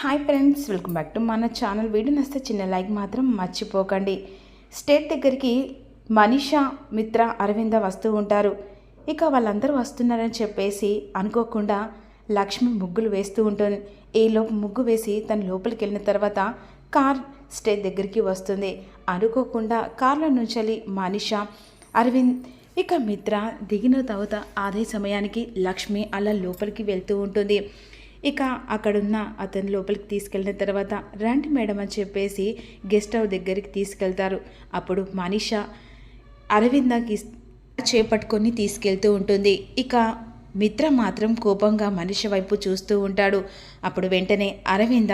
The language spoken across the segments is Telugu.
Hi friends welcome back to మన ఛానల్ వీడియో నస్తే చిన్న లైక్ మాత్రం మర్చిపోకండి. స్టేట్ దగ్గరికి మనీషా మిత్ర అరవింద వస్తూ ఉంటారు. ఇక వాళ్ళందరూ వస్తున్నారని చెప్పేసి అనుకోకుండా లక్ష్మి ముగ్గులు వేస్తూ ఉంటుంది. ఈ లోపు ముగ్గు వేసి తన లోపలికి వెళ్ళిన తర్వాత కార్ స్టేట్ దగ్గరికి వస్తుంది. అనుకోకుండా కార్లో నుంచి మనీషా అరవింద్ ఇక మిత్ర దిగిన తర్వాత అదే సమయానికి లక్ష్మి అలా లోపలికి వెళ్తూ ఉంటుంది. ఇక అక్కడున్న అతని లోపలికి తీసుకెళ్ళిన తర్వాత రండి మేడం అని చెప్పేసి గెస్ట్ హౌస్ దగ్గరికి తీసుకెళ్తారు. అప్పుడు మనీషా అరవిందకి చేపట్టుకొని తీసుకెళ్తూ ఉంటుంది. ఇక మిత్ర మాత్రం కోపంగా మనిషి వైపు చూస్తూ ఉంటాడు. అప్పుడు వెంటనే అరవింద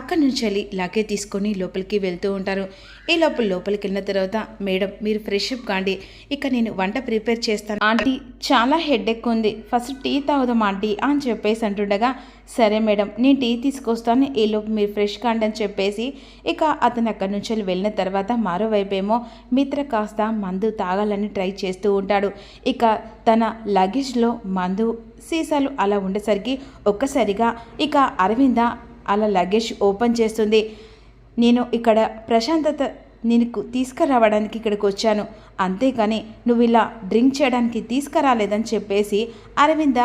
అక్కడి నుంచి వెళ్ళి లగేజ్ తీసుకొని లోపలికి వెళ్తూ ఉంటారు. ఈ లోపల లోపలికి వెళ్ళిన తర్వాత మేడం మీరు ఫ్రెష్ అప్ కాండి. ఇక నేను వంట ప్రిపేర్ చేస్తాను. ఆంటీ చాలా హెడ్ఎక్ ఉంది. ఫస్ట్ టీ తాగుదాం ఆంటీ అని చెప్పేసి అంటుండగా సరే మేడం నేను టీ తీసుకొస్తాను. ఈ లోపు మీరు ఫ్రెష్ కాండి అని చెప్పేసి ఇక అతను అక్కడి నుంచి వెళ్ళి వెళ్ళిన తర్వాత మరోవైపేమో మిత్ర కాస్త మందు తాగాలని ట్రై చేస్తూ ఉంటాడు. ఇక తన లగేజ్లో మందు సీసాలు అలా ఉండేసరికి ఒక్కసారిగా ఇక అరవింద అలా లగేజ్ ఓపెన్ చేస్తుంది. నేను ఇక్కడ ప్రశాంతత నీకు తీసుకురావడానికి ఇక్కడికి వచ్చాను. అంతేకాని నువ్వు ఇలా డ్రింక్ చేయడానికి తీసుకురాలేదని చెప్పేసి అరవింద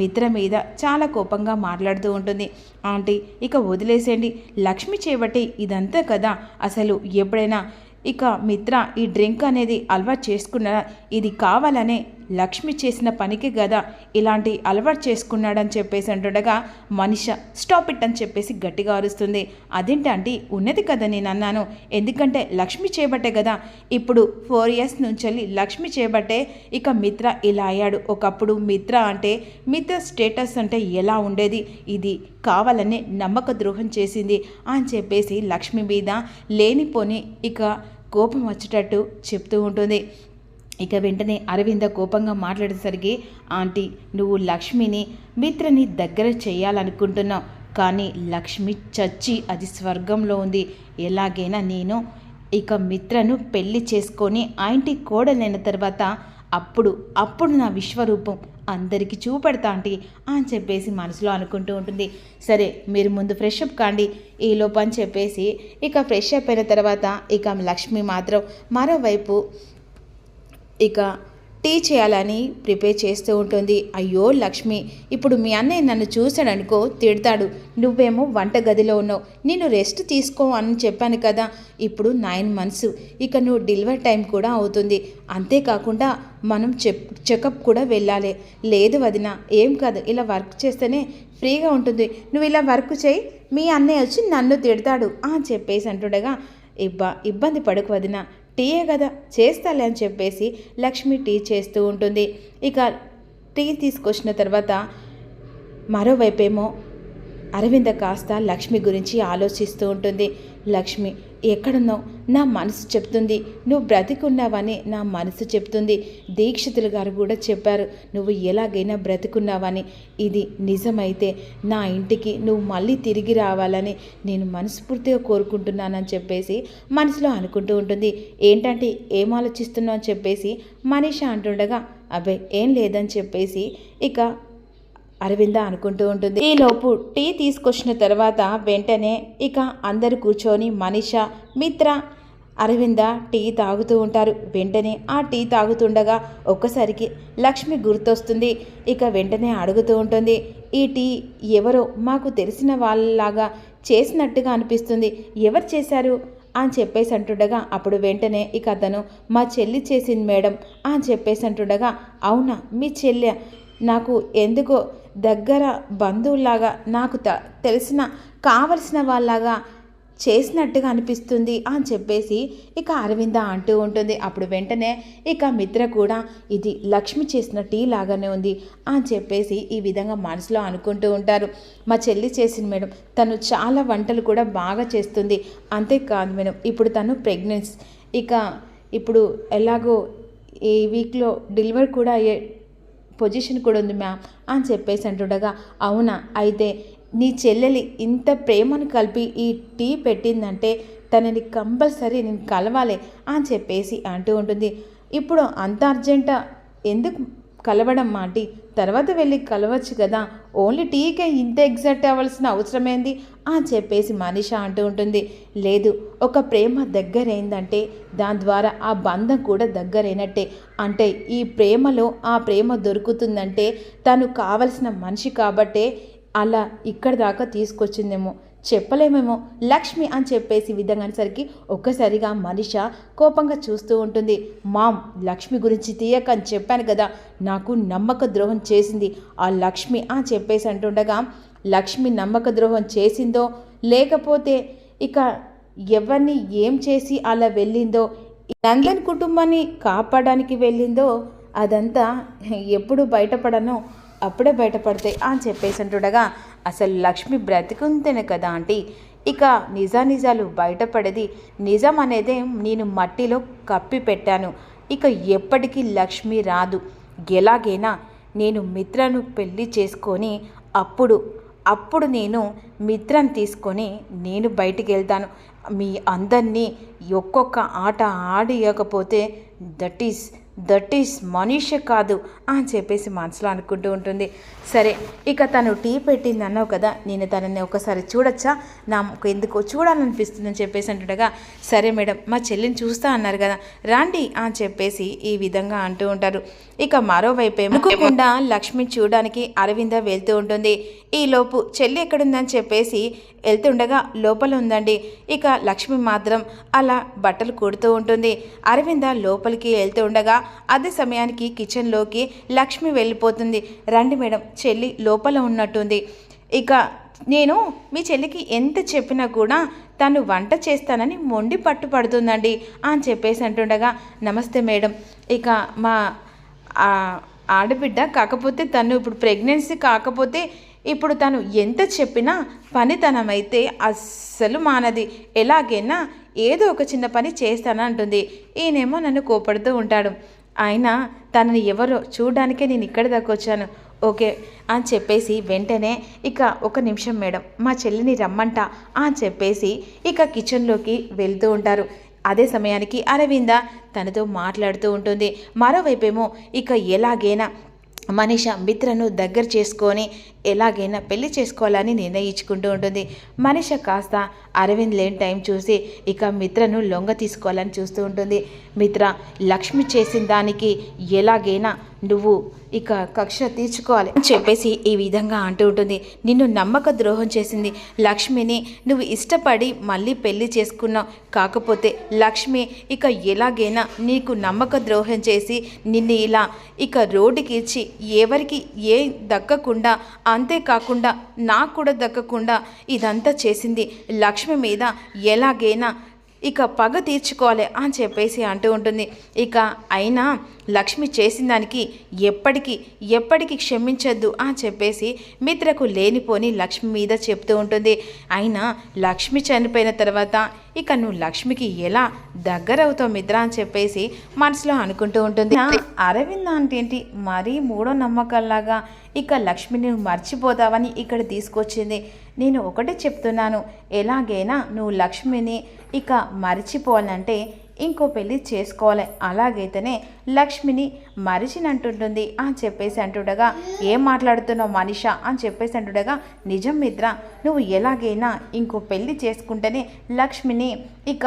మిత్ర మీద చాలా కోపంగా మాట్లాడుతూ ఉంటుంది. ఆంటీ ఇక వదిలేసేయండి. లక్ష్మి చేపట్టి ఇదంతా కదా. అసలు ఎప్పుడైనా ఇక మిత్ర ఈ డ్రింక్ అనేది అలవాటు చేసుకున్న ఇది కావాలనే లక్ష్మి చేసిన పనికి కదా ఇలాంటి అలవాటు చేసుకున్నాడని చెప్పేసి అంటుండగా మనిష స్టాప్ ఇట్ అని చెప్పేసి గట్టిగా అరుస్తుంది. అదేంటంటే? ఉన్నది కదా నేను అన్నాను. ఎందుకంటే లక్ష్మి చేపట్టే కదా ఇప్పుడు ఫోర్ ఇయర్స్ నుంచి లక్ష్మి చేపట్టే. ఇక మిత్ర ఇలా అయ్యాడు. ఒకప్పుడు మిత్ర అంటే మిత్ర స్టేటస్ అంటే ఎలా ఉండేది? ఇది కావాలని నమ్మక ద్రోహం చేసింది. అని చెప్పేసి లక్ష్మి మీద లేనిపోని ఇక కోపం వచ్చేటట్టు చెప్తూ ఉంటుంది. ఇక వెంటనే అరవింద కోపంగా మాట్లాడేసరికి ఆంటీ నువ్వు లక్ష్మిని మిత్రని దగ్గర చేయాలనుకుంటున్నావు కానీ లక్ష్మి చచ్చి అది స్వర్గంలో ఉంది. ఎలాగైనా నేను ఇక మిత్రను పెళ్ళి చేసుకొని ఆ ఇంటి కోడలైన తర్వాత అప్పుడు అప్పుడు నా విశ్వరూపం అందరికీ చూపెడతా ఆంటీ అని చెప్పేసి మనసులో అనుకుంటూ ఉంటుంది. సరే మీరు ముందు ఫ్రెష్ అప్ కాండి. ఈ లోపని చెప్పేసి ఇక ఫ్రెష్ అప్ అయిన తర్వాత ఇక లక్ష్మి మాత్రం మరోవైపు ఇక టీ చేయాలని ప్రిపేర్ చేస్తూ ఉంటుంది. అయ్యో లక్ష్మి ఇప్పుడు మీ అన్నయ్య నన్ను చూశాడనుకో తిడతాడు. నువ్వేమో వంట గదిలో ఉన్నావు. నేను రెస్ట్ తీసుకో అని చెప్పాను కదా. ఇప్పుడు నైన్ మంత్స్. ఇక నువ్వు డెలివరీ టైం కూడా అవుతుంది. అంతేకాకుండా మనం చెప్ చెకప్ కూడా వెళ్ళాలి. లేదు వదిన ఏం కాదు. ఇలా వర్క్ చేస్తేనే ఫ్రీగా ఉంటుంది. నువ్వు ఇలా వర్క్ చేయి. మీ అన్నయ్య వచ్చి నన్ను తిడతాడు. అని చెప్పేసి అంటుండగా ఇబ్బ ఇబ్బంది పడకు వదిన. టీయే కదా చేస్తాలే అని చెప్పేసి లక్ష్మి టీ చేస్తూ ఉంటుంది. ఇక టీ తీసుకొచ్చిన తర్వాత మరోవైపేమో అరవింద కాస్త లక్ష్మి గురించి ఆలోచిస్తూ ఉంటుంది. లక్ష్మి ఎక్కడున్నావు? నా మనసు చెప్తుంది. నువ్వు బ్రతికున్నావని నా మనసు చెప్తుంది. దీక్షితులు గారు కూడా చెప్పారు. నువ్వు ఎలాగైనా బ్రతికున్నావని. ఇది నిజమైతే నా ఇంటికి నువ్వు మళ్ళీ తిరిగి రావాలని నేను మనస్ఫూర్తిగా కోరుకుంటున్నానని చెప్పేసి మనసులో అనుకుంటూ ఉంటుంది. ఏంటంటే ఏం ఆలోచిస్తున్నావు అని చెప్పేసి మనీష అంటుండగా అబ్బాయి ఏం లేదని చెప్పేసి ఇక అరవింద అనుకుంటూ ఉంటుంది. ఈ లోపు టీ తీసుకొచ్చిన తర్వాత వెంటనే ఇక అందరు కూర్చొని మనిష మిత్ర అరవింద టీ తాగుతూ ఉంటారు. వెంటనే ఆ టీ తాగుతుండగా ఒక్కసారికి లక్ష్మి గుర్తొస్తుంది. ఇక వెంటనే అడుగుతూ ఉంటుంది ఈ టీ ఎవరో? మాకు తెలిసిన వాళ్ళలాగా చేసినట్టుగా అనిపిస్తుంది. ఎవరు చేశారు? అని చెప్పేసి అంటుండగా అప్పుడు వెంటనే ఇక అతను మా చెల్లి చేసింది మేడం. అని చెప్పేసి అంటుండగా అవునా? మీ చెల్లె నాకు ఎందుకో దగ్గర బంధువులాగా నాకు త తెలిసిన కావలసిన వాళ్ళలాగా చేసినట్టుగా అనిపిస్తుంది అని చెప్పేసి ఇక అరవింద అంటూ ఉంటుంది. అప్పుడు వెంటనే ఇక మిత్ర కూడా ఇది లక్ష్మి చేసిన టీ లాగానే ఉంది అని చెప్పేసి ఈ విధంగా మనసులో అనుకుంటూ ఉంటారు. మా చెల్లి చేసింది మేడం తను చాలా వంటలు కూడా బాగా చేస్తుంది. అంతేకాదు మేడం ఇప్పుడు తను ప్రెగ్నెన్స్. ఇక ఇప్పుడు ఎలాగో ఈ వీక్లో డెలివరీ కూడా అయ్యే పొజిషన్ కూడా ఉంది మ్యామ్ అని చెప్పేసి అంటుండగా అవునా? అయితే నీ చెల్లెలి ఇంత ప్రేమను కలిపి ఈ టీ పెట్టిందంటే తనని కంపల్సరీ నేను కలవాలి అని చెప్పేసి అంటూ ఉంటుంది. ఇప్పుడు అంత అర్జెంటా? ఎందుకు కలవడం మాటి. తర్వాత వెళ్ళి కలవచ్చు కదా. ఓన్లీ టీకే ఇంత ఎగ్జాక్ట్ అవ్వాల్సిన అవసరమేంది? ఆ చెప్పేసి మనిష అంటూ ఉంటుంది. లేదు ఒక ప్రేమ దగ్గరైందంటే దాని ద్వారా ఆ బంధం కూడా దగ్గరైనట్టే. అంటే ఈ ప్రేమలో ఆ ప్రేమ దొరుకుతుందంటే తను కావలసిన మనిషి కాబట్టే అలా ఇక్కడి దాకా తీసుకొచ్చిందేమో. చెప్పలేమేమో. లక్ష్మి అని చెప్పేసి విధంగా అనేసరికి ఒక్కసారిగా మనిష కోపంగా చూస్తూ ఉంటుంది. మామ్ లక్ష్మి గురించి తీయక అని చెప్పాను కదా. నాకు నమ్మక ద్రోహం చేసింది ఆ లక్ష్మి అని చెప్పేసి అంటుండగా లక్ష్మి నమ్మక ద్రోహం చేసిందో లేకపోతే ఇక ఎవరిని ఏం చేసి అలా వెళ్ళిందో నందన్ కుటుంబాన్ని కాపాడడానికి వెళ్ళిందో అదంతా ఎప్పుడు బయటపడనో అప్పుడే బయటపడతాయి అని చెప్పేసి అంటుండగా అసలు లక్ష్మి బ్రతికుంతేనే కదా ఆంటీ. ఇక నిజానిజాలు బయటపడేది నిజం అనేదే నేను మట్టిలో కప్పి పెట్టాను. ఇక ఎప్పటికీ లక్ష్మి రాదు. ఎలాగైనా నేను మిత్రను పెళ్ళి చేసుకొని అప్పుడు అప్పుడు నేను మిత్రను తీసుకొని నేను బయటికి వెళ్తాను. మీ అందరినీ ఒక్కొక్క ఆట ఆడియకపోతే దట్ ఈస్ దట్ ఈస్ మనీష కాదు అని చెప్పేసి మనసులో అనుకుంటూ ఉంటుంది. సరే ఇక తను టీ పెట్టింది అన్నావు కదా నేను తనని ఒకసారి చూడొచ్చా? నాకు ఎందుకో చూడాలనిపిస్తుందని చెప్పేసి అంటుండగా సరే మేడం మా చెల్లిని చూస్తా అన్నారు కదా రాండి అని చెప్పేసి ఈ విధంగా అంటూ ఉంటారు. ఇక మరోవైపు ఏమనుకోకుండా లక్ష్మి చూడడానికి అరవింద వెళ్తూ ఉంటుంది. ఈలోపు చెల్లి ఎక్కడుందని చెప్పేసి వెళ్తుండగా లోపల ఉందండి. ఇక లక్ష్మి మాత్రం అలా బట్టలు కుడుతూ ఉంటుంది. అరవింద లోపలికి వెళ్తూ ఉండగా అదే సమయానికి కిచెన్లోకి లక్ష్మి వెళ్ళిపోతుంది. రండి మేడం చెల్లి లోపల ఉన్నట్టుంది. ఇక నేను మీ చెల్లికి ఎంత చెప్పినా కూడా తను వంట చేస్తానని మొండి పట్టుపడుతుందండి అని చెప్పేసి అంటుండగా నమస్తే మేడం. ఇక మా ఆడబిడ్డ కాకపోతే తను ఇప్పుడు ప్రెగ్నెన్సీ కాకపోతే ఇప్పుడు తను ఎంత చెప్పినా పనితనమైతే అస్సలు మానది. ఎలాగైనా ఏదో ఒక చిన్న పని చేస్తానంటుంది. ఈయనేమో నన్ను కోపడుతూ ఉంటాడు. ఆయన తనని ఎవరో చూడడానికే నేను ఇక్కడి దాకా వచ్చాను. ఓకే అని చెప్పేసి వెంటనే ఇక ఒక నిమిషం మేడం మా చెల్లిని రమ్మంట అని చెప్పేసి ఇక కిచెన్లోకి వెళ్తూ ఉంటారు. అదే సమయానికి అరవింద తనతో మాట్లాడుతూ ఉంటుంది. మరోవైపేమో ఇక ఎలాగైనా మనిష మిత్రను దగ్గర చేసుకొని ఎలాగైనా పెళ్ళి చేసుకోవాలని నిర్ణయించుకుంటూ ఉంటుంది. మనిష కాస్త అరవింద్ లేని టైం చూసి ఇక మిత్రను లొంగ తీసుకోవాలని చూస్తూ ఉంటుంది. మిత్ర లక్ష్మి చేసిన దానికి ఎలాగైనా నువ్వు ఇక కక్ష తీర్చుకోవాలి అని చెప్పేసి ఈ విధంగా అంటూ ఉంటుంది. నిన్ను నమ్మక ద్రోహం చేసింది లక్ష్మిని. నువ్వు ఇష్టపడి మళ్ళీ పెళ్ళి చేసుకున్నావు. కాకపోతే లక్ష్మి ఇక ఎలాగైనా నీకు నమ్మక ద్రోహం చేసి నిన్ను ఇలా ఇక రోడ్డుకి ఇచ్చి ఎవరికి ఏ దక్కకుండా అంతేకాకుండా నాకు కూడా దక్కకుండా ఇదంతా చేసింది లక్ష్మి మీద. ఎలాగైనా ఇక పగ తీర్చుకోవాలి అని చెప్పేసి అంటూ ఉంటుంది. ఇక అయినా లక్ష్మి చేసిన దానికి ఎప్పటికీ ఎప్పటికీ క్షమించొద్దు అని చెప్పేసి మిత్రకు లేనిపోని లక్ష్మి మీద చెప్తూ ఉంటుంది. అయినా లక్ష్మి చనిపోయిన తర్వాత ఇక నువ్వు లక్ష్మికి ఎలా దగ్గరవుతావు మిత్ర అని చెప్పేసి మనసులో అనుకుంటూ ఉంటుంది. అరవింద్ అంటే ఏంటి? మరీ మూడో నమ్మకంలాగా ఇక లక్ష్మిని మర్చిపోతావని ఇక్కడ తీసుకొచ్చింది. నేను ఒకటే చెప్తున్నాను. ఎలాగైనా నువ్వు లక్ష్మిని ఇక మర్చిపోవాలంటే ఇంకో పెళ్ళి చేసుకోవాలి. అలాగైతేనే లక్ష్మిని మరిచినంటుంటుంది అని చెప్పేసి అంటుండగా ఏం మాట్లాడుతున్నావు మనిష? అని చెప్పేసి అంటుండగా నిజం మిత్ర నువ్వు ఎలాగైనా ఇంకో పెళ్ళి చేసుకుంటేనే లక్ష్మిని ఇక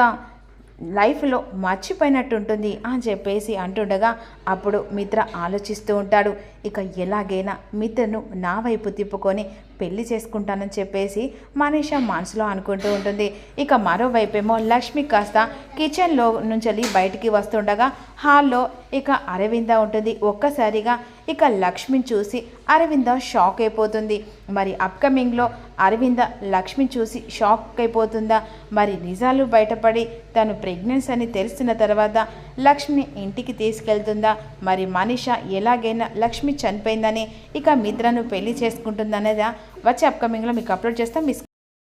లైఫ్లో మర్చిపోయినట్టు ఉంటుంది అని చెప్పేసి అంటుండగా అప్పుడు మిత్ర ఆలోచిస్తూ ఉంటాడు. ఇక ఎలాగైనా మిత్రను నా వైపు తిప్పుకొని పెళ్ళి చేసుకుంటానని చెప్పేసి మనీష మనసులో అనుకుంటూ ఉంటుంది. ఇక మరోవైపేమో లక్ష్మి కాస్త కిచెన్లో నుంచి బయటికి వస్తుండగా హాల్లో ఇక అరవింద ఉంటుంది. ఒక్కసారిగా ఇక లక్ష్మిని చూసి అరవింద షాక్ అయిపోతుంది. మరి అప్కమింగ్లో అరవింద లక్ష్మిని చూసి షాక్ అయిపోతుందా? మరి నిజాలు బయటపడి తను ప్రెగ్నెన్సీ అని తెలిసిన తర్వాత లక్ష్మిని ఇంటికి తీసుకెళ్తుందా? మరి మనిష ఎలాగైనా లక్ష్మి చనిపోయిందని ఇక మిత్రను పెళ్ళి చేసుకుంటుందనేదా వచ్చే అప్కమింగ్లో మీకు అప్లోడ్ చేస్తాం మిస్